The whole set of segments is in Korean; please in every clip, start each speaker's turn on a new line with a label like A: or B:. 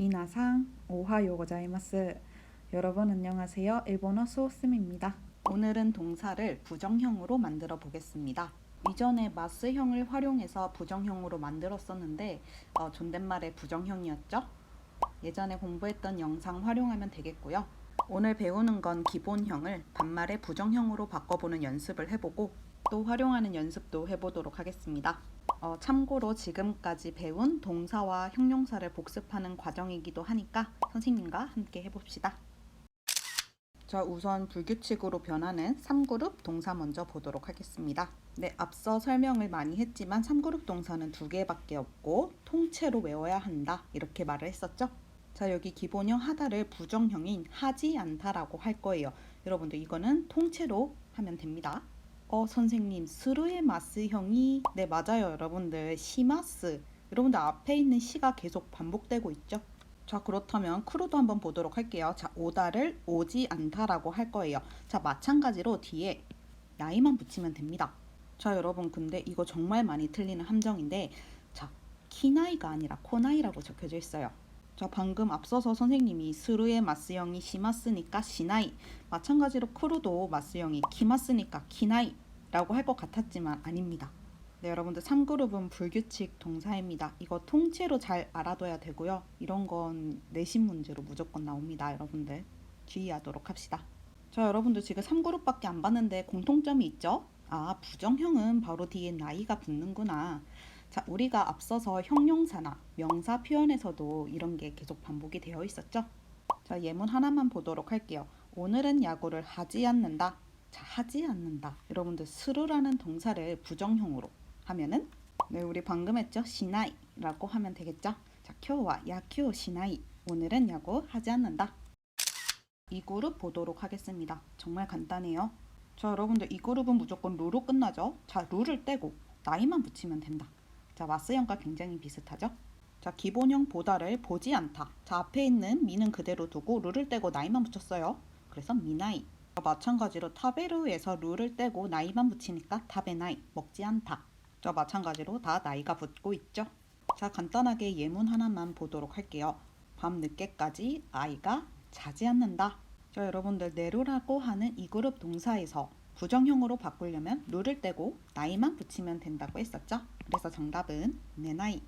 A: 미나상 오하요 고자이마스. 여러분 안녕하세요. 일본어 수호쌤입니다. 오늘은 동사를 부정형으로 만들어 보겠습니다. 이전에 마스형을 활용해서 부정형으로 만들었었는데 어, 존댓말의 부정형이었죠. 예전에 공부했던 영상 활용하면 되겠고요. 오늘 배우는 건 기본형을 반말의 부정형으로 바꿔보는 연습을 해보고 또 활용하는 연습도 해보도록 하겠습니다. 어, 참고로 지금까지 배운 동사와 형용사를 복습하는 과정이기도 하니까 선생님과 함께 해봅시다. 자, 우선 불규칙으로 변하는 3그룹 동사 먼저 보도록 하겠습니다. 네, 앞서 설명을 많이 했지만 3그룹 동사는 두 개밖에 없고 통째로 외워야 한다. 이렇게 말을 했었죠. 자, 여기 기본형 하다를 부정형인 하지 않다라고 할 거예요. 여러분들 이거는 통째로 하면 됩니다. 어, 선생님, 스루의 마스형이 네, 맞아요. 여러분들 시마스. 여러분들 앞에 있는 시가 계속 반복되고 있죠. 자, 그렇다면 크루도 한번 보도록 할게요. 자, 오다를 오지 않다라고 할 거예요. 자, 마찬가지로 뒤에 나이만 붙이면 됩니다. 자, 여러분, 근데 이거 정말 많이 틀리는 함정인데, 자, 키나이가 아니라 코나이라고 적혀져 있어요. 자, 방금 앞서서 선생님이 스루의 마스형이 시마스니까 시나이, 마찬가지로 크루도 마스형이 키마스니까 키나이 라고 할 것 같았지만 아닙니다. 네, 여러분들 3그룹은 불규칙 동사입니다. 이거 통째로 잘 알아둬야 되고요. 이런 건 내신 문제로 무조건 나옵니다, 여러분들. 주의하도록 합시다. 자, 여러분들 지금 3그룹밖에 안 봤는데 공통점이 있죠? 아, 부정형은 바로 뒤에 나이가 붙는구나. 자, 우리가 앞서서 형용사나 명사 표현에서도 이런 게 계속 반복이 되어 있었죠? 자, 예문 하나만 보도록 할게요. 오늘은 야구를 하지 않는다. 자, 하지 않는다. 여러분들 스루라는 동사를 부정형으로 하면은 네, 우리 방금 했죠? 시나이라고 하면 되겠죠? 자, 쿄와 야큐 시나이. 오늘은 야구 하지 않는다. 이 그룹 보도록 하겠습니다. 정말 간단해요. 자, 여러분들 이 그룹은 무조건 루로 끝나죠? 자, 루를 떼고 나이만 붙이면 된다. 자, 마스형과 굉장히 비슷하죠? 자, 기본형 보다를 보지 않다. 자, 앞에 있는 미는 그대로 두고 루를 떼고 나이만 붙였어요. 그래서 미나이. 자, 마찬가지로 타베르에서 루를 떼고 나이만 붙이니까 타베나이. 먹지 않다. 자, 마찬가지로 다 나이가 붙고 있죠. 자, 간단하게 예문 하나만 보도록 할게요. 밤 늦게까지 아이가 자지 않는다. 자, 여러분들 내로라고 하는 이 그룹 동사에서 부정형으로 바꾸려면 루를 떼고 나이만 붙이면 된다고 했었죠. 그래서 정답은 내 나이.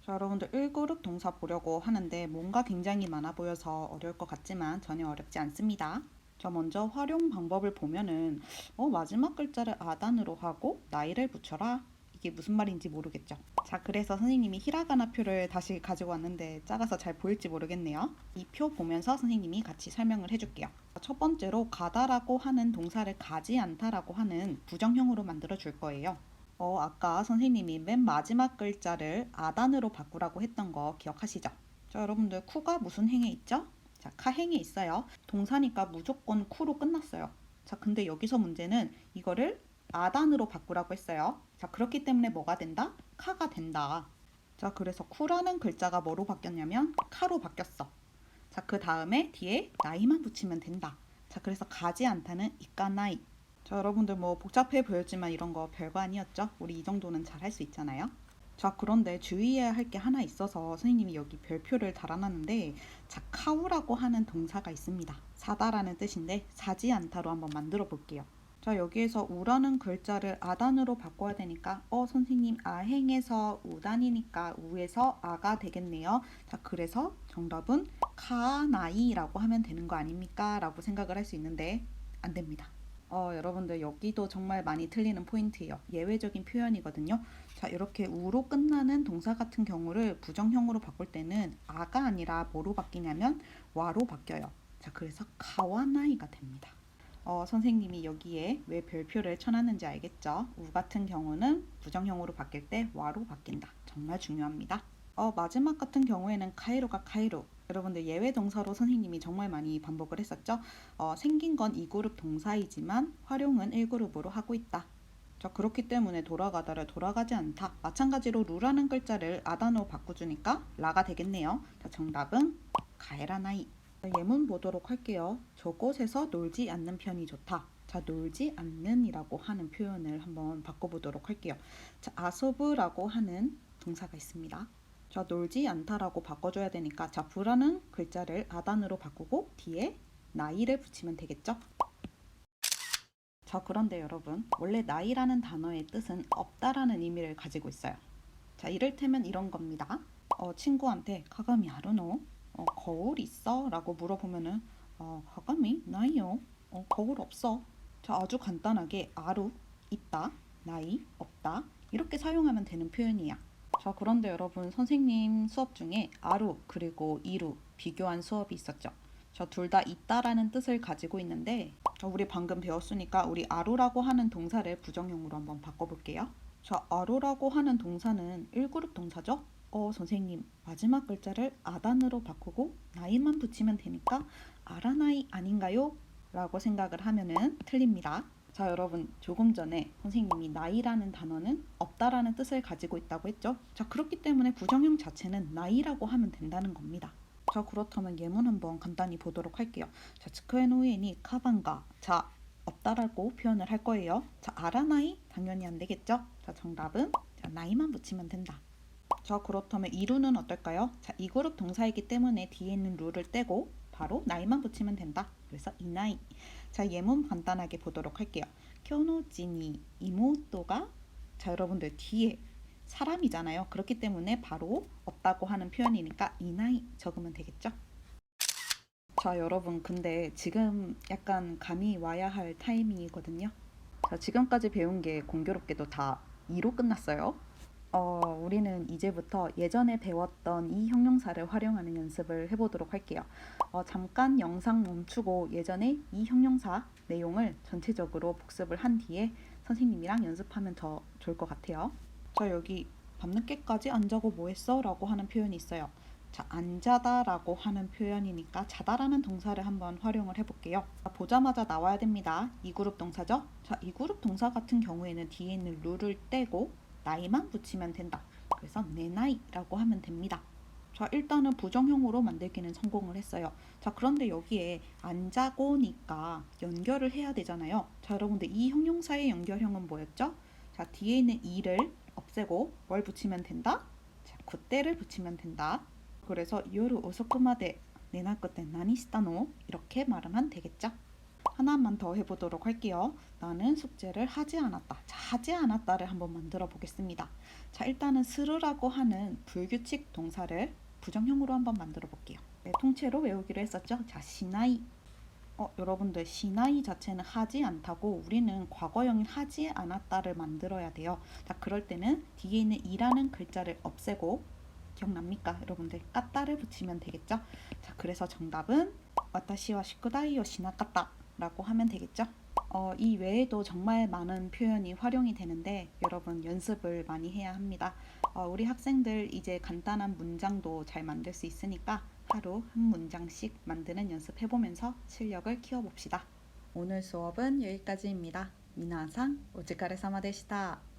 A: 자, 여러분들 1그룹 동사 보려고 하는데 뭔가 굉장히 많아 보여서 어려울 것 같지만 전혀 어렵지 않습니다. 자, 먼저 활용 방법을 보면은 어, 마지막 글자를 아단으로 하고 나이를 붙여라. 이게 무슨 말인지 모르겠죠. 자, 그래서 선생님이 히라가나 표를 다시 가지고 왔는데 작아서 잘 보일지 모르겠네요. 이 표 보면서 선생님이 같이 설명을 해줄게요. 첫 번째로 가다라고 하는 동사를 가지 않다라고 하는 부정형으로 만들어 줄 거예요. 어, 아까 선생님이 맨 마지막 글자를 아단으로 바꾸라고 했던 거 기억하시죠? 자, 여러분들 쿠가 무슨 행에 있죠? 자, 카행에 있어요. 동사니까 무조건 쿠로 끝났어요. 자, 근데 여기서 문제는 이거를 아단으로 바꾸라고 했어요. 자, 그렇기 때문에 뭐가 된다? 카가 된다. 자, 그래서 쿠라는 글자가 뭐로 바뀌었냐면 카로 바뀌었어. 자, 그 다음에 뒤에 나이만 붙이면 된다. 자, 그래서 가지 않다는 이까나이. 자, 여러분들 뭐 복잡해 보였지만 이런 거 별거 아니었죠? 우리 이 정도는 잘 할 수 있잖아요. 자, 그런데 주의해야 할 게 하나 있어서 선생님이 여기 별표를 달아놨는데 자, 카우라고 하는 동사가 있습니다. 사다라는 뜻인데 사지 않다로 한번 만들어 볼게요. 자, 여기에서 우라는 글자를 아단으로 바꿔야 되니까 어, 선생님 아행에서 우단이니까 우에서 아가 되겠네요. 자, 그래서 정답은 카나이라고 하면 되는 거 아닙니까? 라고 생각을 할 수 있는데 안 됩니다. 어, 여러분들 여기도 정말 많이 틀리는 포인트예요. 예외적인 표현이거든요. 자, 이렇게 우로 끝나는 동사 같은 경우를 부정형으로 바꿀 때는 아가 아니라 뭐로 바뀌냐면 와로 바뀌어요. 자, 그래서 카와나이가 됩니다. 어, 선생님이 여기에 왜 별표를 쳐놨는지 알겠죠? 우 같은 경우는 부정형으로 바뀔 때 와로 바뀐다. 정말 중요합니다. 어, 마지막 같은 경우에는 카이로가 카이로. 여러분들 예외 동사로 선생님이 정말 많이 반복을 했었죠. 어, 생긴 건 2그룹 동사이지만 활용은 1그룹으로 하고 있다. 자, 그렇기 때문에 돌아가다를 돌아가지 않다. 마찬가지로 루라는 글자를 아단으로 바꿔주니까 라가 되겠네요. 자, 정답은 가에라나이. 예문 보도록 할게요. 저곳에서 놀지 않는 편이 좋다. 자, 놀지 않는이라고 하는 표현을 한번 바꿔보도록 할게요. 자, 아소브라고 하는 동사가 있습니다. 자, 놀지 않다라고 바꿔줘야 되니까 자, 부라는 글자를 아단으로 바꾸고 뒤에 나이를 붙이면 되겠죠? 자, 그런데 여러분, 원래 나이라는 단어의 뜻은 없다라는 의미를 가지고 있어요. 자, 이를테면 이런 겁니다. 어, 친구한테 가감이 아르노? 어, 거울 있어? 라고 물어보면은 어, 가감이 나이요? 어, 거울 없어. 자, 아주 간단하게 아루 있다, 나이 없다 이렇게 사용하면 되는 표현이야. 자, 그런데 여러분 선생님 수업 중에 아루 그리고 이루 비교한 수업이 있었죠. 저 둘 다 있다라는 뜻을 가지고 있는데 자, 우리 방금 배웠으니까 우리 아루라고 하는 동사를 부정형으로 한번 바꿔볼게요. 자, 아루라고 하는 동사는 1그룹 동사죠? 어, 선생님 마지막 글자를 아단으로 바꾸고 나이만 붙이면 되니까 아라나이 아닌가요? 라고 생각을 하면은 틀립니다. 자, 여러분, 조금 전에 선생님이 나이라는 단어는 없다라는 뜻을 가지고 있다고 했죠? 자, 그렇기 때문에 부정형 자체는 나이라고 하면 된다는 겁니다. 자, 그렇다면 예문 한번 간단히 보도록 할게요. 자, 츠크에노우에니 카반가. 자, 없다라고 표현을 할 거예요. 자, 아라나이? 당연히 안 되겠죠? 자, 정답은 자, 나이만 붙이면 된다. 자, 그렇다면 이루는 어떨까요? 자, 이 그룹 동사이기 때문에 뒤에 있는 루를 떼고 바로 나이만 붙이면 된다. 그래서 이 나이. 자, 예문 간단하게 보도록 할게요. 쿄노지니 이모토가 자, 여러분들 뒤에 사람이잖아요. 그렇기 때문에 바로 없다고 하는 표현이니까 이 나이 적으면 되겠죠? 자, 여러분, 근데 지금 약간 감이 와야 할 타이밍이거든요. 자, 지금까지 배운 게 공교롭게도 다 2로 끝났어요. 어, 우리는 이제부터 예전에 배웠던 이 형용사를 활용하는 연습을 해보도록 할게요. 어, 잠깐 영상 멈추고 예전에 이 형용사 내용을 전체적으로 복습을 한 뒤에 선생님이랑 연습하면 더 좋을 것 같아요. 자, 여기 밤늦게까지 안 자고 뭐 했어? 라고 하는 표현이 있어요. 자, 안 자다라고 하는 표현이니까 자다라는 동사를 한번 활용을 해볼게요. 자, 보자마자 나와야 됩니다. 이 그룹 동사죠? 자, 이 그룹 동사 같은 경우에는 뒤에 있는 룰을 떼고 나이만 붙이면 된다. 그래서 내 나이라고 하면 됩니다. 자, 일단은 부정형으로 만들기는 성공을 했어요. 자, 그런데 여기에 안 자고니까 연결을 해야 되잖아요. 자, 여러분들 이 형용사의 연결형은 뭐였죠? 자, 뒤에 있는 이를 없애고 뭘 붙이면 된다? 자, 그때를 붙이면 된다. 그래서 요르 오소쿠마데 네나그때 나니시타노 이렇게 말하면 되겠죠? 하나만 더 해보도록 할게요. 나는 숙제를 하지 않았다. 자, 하지 않았다를 한번 만들어 보겠습니다. 자, 일단은 스르라고 하는 불규칙 동사를 부정형으로 한번 만들어 볼게요. 네, 통째로 외우기로 했었죠. 자, 시나이. 어, 여러분들 시나이 자체는 하지 않다고 우리는 과거형인 하지 않았다를 만들어야 돼요. 자, 그럴 때는 뒤에 있는 이라는 글자를 없애고 기억납니까? 여러분들 까따를 붙이면 되겠죠? 자, 그래서 정답은 와타시와 시쿠다이요 시나까다 라고 하면 되겠죠? 어, 이 외에도 정말 많은 표현이 활용이 되는데 여러분 연습을 많이 해야 합니다. 어, 우리 학생들 이제 간단한 문장도 잘 만들 수 있으니까 하루 한 문장씩 만드는 연습 해보면서 실력을 키워봅시다. 오늘 수업은 여기까지입니다. 미나상 오츠카레사마 데시타.